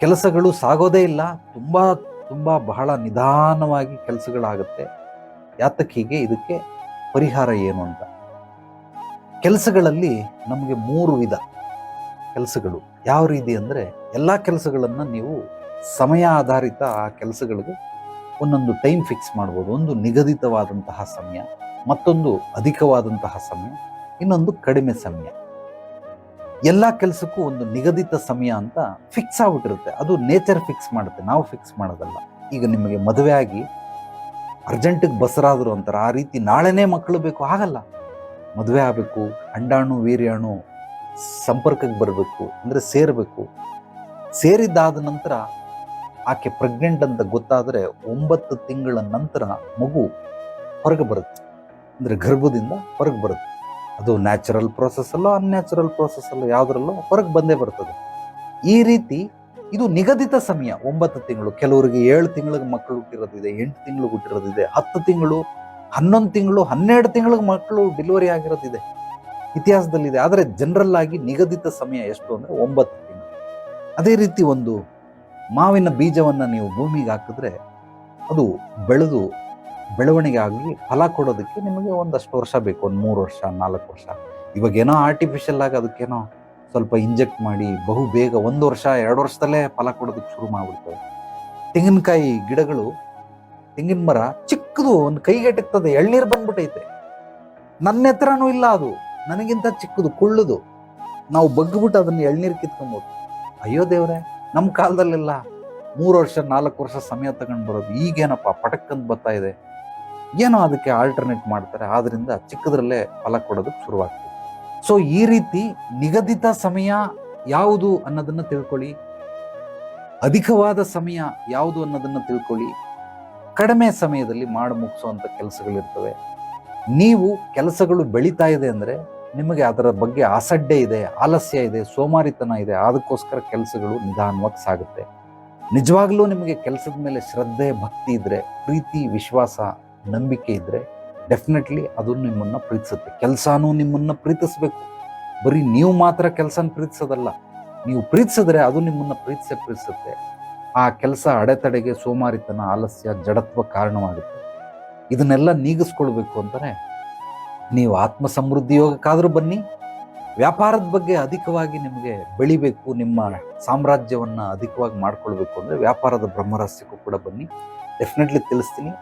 ಕೆಲಸಗಳು ಸಾಗೋದೇ ಇಲ್ಲ. ತುಂಬ ತುಂಬ ಬಹಳ ನಿಧಾನವಾಗಿ ಕೆಲಸಗಳಾಗುತ್ತೆ. ಯಾತಕ್ಕೆ ಹೀಗೆ? ಇದಕ್ಕೆ ಪರಿಹಾರ ಏನು ಅಂತ. ಕೆಲಸಗಳಲ್ಲಿ ನಮಗೆ ಮೂರು ವಿಧ ಕೆಲಸಗಳು. ಯಾವ ರೀತಿ ಅಂದರೆ ಎಲ್ಲ ಕೆಲಸಗಳನ್ನು ನೀವು ಸಮಯ ಆಧಾರಿತ ಆ ಕೆಲಸಗಳಿಗೆ ಒಂದೊಂದು ಟೈಮ್ ಫಿಕ್ಸ್ ಮಾಡ್ಬೋದು. ಒಂದು ನಿಗದಿತವಾದಂತಹ ಸಮಯ, ಮತ್ತೊಂದು ಅಧಿಕವಾದಂತಹ ಸಮಯ, ಇನ್ನೊಂದು ಕಡಿಮೆ ಸಮಯ. ಎಲ್ಲ ಕೆಲಸಕ್ಕೂ ಒಂದು ನಿಗದಿತ ಸಮಯ ಅಂತ ಫಿಕ್ಸ್ ಆಗ್ಬಿಟ್ಟಿರುತ್ತೆ. ಅದು ನೇಚರ್ ಫಿಕ್ಸ್ ಮಾಡುತ್ತೆ. ನಾವು ಫಿಕ್ಸ್ ಮಾಡೋದಲ್ಲ. ಈಗ ನಿಮಗೆ ಮದುವೆ ಆಗಿ ಅರ್ಜೆಂಟಿಗೆ ಬಸರಾದರು ಅಂತಾರೆ, ಆ ರೀತಿ ನಾಳೆನೇ ಮಕ್ಕಳು ಬೇಕು, ಆಗಲ್ಲ. ಮದುವೆ ಆಗಬೇಕು ಅಂಡಾಣು ವೀರ್ಯಾಣು ಸಂಪರ್ಕಕ್ಕೆ ಬರಬೇಕು, ಅಂದರೆ ಸೇರಬೇಕು. ಸೇರಿದ್ದಾದ ನಂತರ ಆಕೆ ಪ್ರೆಗ್ನೆಂಟ್ ಅಂತ ಗೊತ್ತಾದರೆ ಒಂಬತ್ತು ತಿಂಗಳ ನಂತರ ಮಗು ಹೊರಗೆ ಬರುತ್ತೆ. ಅಂದರೆ ಗರ್ಭದಿಂದ ಹೊರಗೆ ಬರುತ್ತೆ. ಅದು ನ್ಯಾಚುರಲ್ ಪ್ರೋಸೆಸ್ ಅಲ್ಲೋ ಅನ್ಯಾಚುರಲ್ ಪ್ರೋಸೆಸ್ ಅಲ್ಲೋ, ಯಾವುದ್ರಲ್ಲೋ ಹೊರಗೆ ಬಂದೇ ಬರ್ತದೆ. ಈ ರೀತಿ ಇದು ನಿಗದಿತ ಸಮಯ, ಒಂಬತ್ತು ತಿಂಗಳು, ಕೆಲವರಿಗೆ ಏಳು ತಿಂಗಳಿಗೆ ಮಕ್ಕಳು ಹುಟ್ಟಿರೋದಿದೆ, ಎಂಟು ತಿಂಗಳು ಹುಟ್ಟಿರೋದಿದೆ, ಹತ್ತು ತಿಂಗಳು, ಹನ್ನೊಂದು ತಿಂಗಳು, ಹನ್ನೆರಡು ತಿಂಗಳಿಗೆ ಮಕ್ಕಳು ಡೆಲಿವರಿ ಆಗಿರೋದಿದೆ. ಇತಿಹಾಸದಲ್ಲಿದೆ. ಆದರೆ ಜನರಲ್ ಆಗಿ ನಿಗದಿತ ಸಮಯ ಎಷ್ಟು ಅಂದರೆ ಒಂಬತ್ತು ತಿಂಗಳು. ಅದೇ ರೀತಿ ಒಂದು ಮಾವಿನ ಬೀಜವನ್ನು ನೀವು ಭೂಮಿಗೆ ಹಾಕಿದ್ರೆ ಅದು ಬೆಳೆದು ಬೆಳವಣಿಗೆ ಆಗಿ ಫಲ ಕೊಡೋದಕ್ಕೆ ನಿಮಗೆ ಒಂದಷ್ಟು ವರ್ಷ ಬೇಕು, ಒಂದು ಮೂರು ವರ್ಷ, ನಾಲ್ಕು ವರ್ಷ. ಇವಾಗೇನೋ ಆರ್ಟಿಫಿಷಿಯಲ್ ಆಗಿ ಅದಕ್ಕೇನೋ ಸ್ವಲ್ಪ ಇಂಜೆಕ್ಟ್ ಮಾಡಿ ಬಹು ಬೇಗ ಒಂದು ವರ್ಷ, ಎರಡು ವರ್ಷದಲ್ಲೇ ಫಲ ಕೊಡೋದಕ್ಕೆ ಶುರು ಮಾಡಿಬಿಡ್ತವೆ. ತೆಂಗಿನಕಾಯಿ ಗಿಡಗಳು, ತೆಂಗಿನ ಮರ ಚಿಕ್ಕದು, ಒಂದು ಕೈಗೆಟಕ್ತದೆ ಎಳ್ನೀರು ಬಂದ್ಬಿಟ್ಟೈತೆ ನನ್ನ ಹತ್ರನೂ ಇಲ್ಲ ಅದು. ನನಗಿಂತ ಚಿಕ್ಕದು, ಕುಳ್ಳದು. ನಾವು ಬಗ್ಗಿಬಿಟ್ಟು ಅದನ್ನು ಎಳ್ನೀರು ಕಿತ್ಕೊಬೋದು. ಅಯ್ಯೋ ದೇವ್ರೆ ನಮ್ಮ ಕಾಲದಲ್ಲೆಲ್ಲ ಮೂರು ವರ್ಷ, ನಾಲ್ಕು ವರ್ಷ ಸಮಯ ತಗೊಂಡು ಬರೋದು. ಈಗೇನಪ್ಪ ಪಟಕ್ಕಂತ ಬರ್ತಾ ಇದೆ. ಏನೋ ಅದಕ್ಕೆ ಆಲ್ಟರ್ನೇಟ್ ಮಾಡ್ತಾರೆ. ಆದ್ರಿಂದ ಚಿಕ್ಕದ್ರಲ್ಲೇ ಫಲ ಕೊಡೋದಕ್ಕೆ ಶುರುವಾಗ್ತದೆ. ಸೊ ಈ ರೀತಿ ನಿಗದಿತ ಸಮಯ ಯಾವುದು ಅನ್ನೋದನ್ನ ತಿಳ್ಕೊಳ್ಳಿ. ಅಧಿಕವಾದ ಸಮಯ ಯಾವುದು ಅನ್ನೋದನ್ನ ತಿಳ್ಕೊಳ್ಳಿ. ಕಡಿಮೆ ಸಮಯದಲ್ಲಿ ಮಾಡಿ ಮುಗಿಸುವಂಥ ಕೆಲಸಗಳಿರ್ತವೆ. ನೀವು ಕೆಲಸಗಳು ಬೆಳೀತಾ ಇದೆ ಅಂದರೆ ನಿಮಗೆ ಅದರ ಬಗ್ಗೆ ಅಸಡ್ಡೆ ಇದೆ, ಆಲಸ್ಯ ಇದೆ, ಸೋಮಾರಿತನ ಇದೆ. ಅದಕ್ಕೋಸ್ಕರ ಕೆಲಸಗಳು ನಿಧಾನವಾಗಿ ಸಾಗುತ್ತೆ. ನಿಜವಾಗ್ಲೂ ನಿಮಗೆ ಕೆಲಸದ ಮೇಲೆ ಶ್ರದ್ಧೆ, ಭಕ್ತಿ ಇದ್ರೆ, ಪ್ರೀತಿ, ವಿಶ್ವಾಸ ನಂಬಿಕೆ ಇದ್ದರೆ ಡೆಫಿನೆಟ್ಲಿ ಅದು ನಿಮ್ಮನ್ನು ಪ್ರೀತಿಸುತ್ತೆ. ಕೆಲಸನೂ ನಿಮ್ಮನ್ನು ಪ್ರೀತಿಸಬೇಕು. ಬರೀ ನೀವು ಮಾತ್ರ ಕೆಲಸನ ಪ್ರೀತಿಸೋದಲ್ಲ, ನೀವು ಪ್ರೀತಿಸಿದ್ರೆ ಅದು ನಿಮ್ಮನ್ನು ಪ್ರೀತಿಸೇ ಪ್ರೀತಿಸುತ್ತೆ. ಆ ಕೆಲಸ ಅಡೆತಡೆಗೆ ಸೋಮಾರಿತನ, ಆಲಸ್ಯ, ಜಡತ್ವ ಕಾರಣವಾಗುತ್ತೆ. ಇದನ್ನೆಲ್ಲ ನೀಗಿಸ್ಕೊಳ್ಬೇಕು ಅಂತಾನೆ ನೀವು ಆತ್ಮ ಸಮೃದ್ಧಿ ಯೋಗಕ್ಕಾದರೂ ಬನ್ನಿ, ವ್ಯಾಪಾರದ ಬಗ್ಗೆ ಅಧಿಕವಾಗಿ ನಿಮಗೆ ಬೆಳಿಬೇಕು, ನಿಮ್ಮ ಸಾಮ್ರಾಜ್ಯವನ್ನು ಅಧಿಕವಾಗಿ ಮಾಡ್ಕೊಳ್ಬೇಕು ಅಂದರೆ ವ್ಯಾಪಾರದ ಬ್ರಹ್ಮರಹಸ್ಯಕ್ಕೂ ಕೂಡ ಬನ್ನಿ. ಡೆಫಿನೆಟ್ಲಿ ತಿಳಿಸ್ತೀನಿ.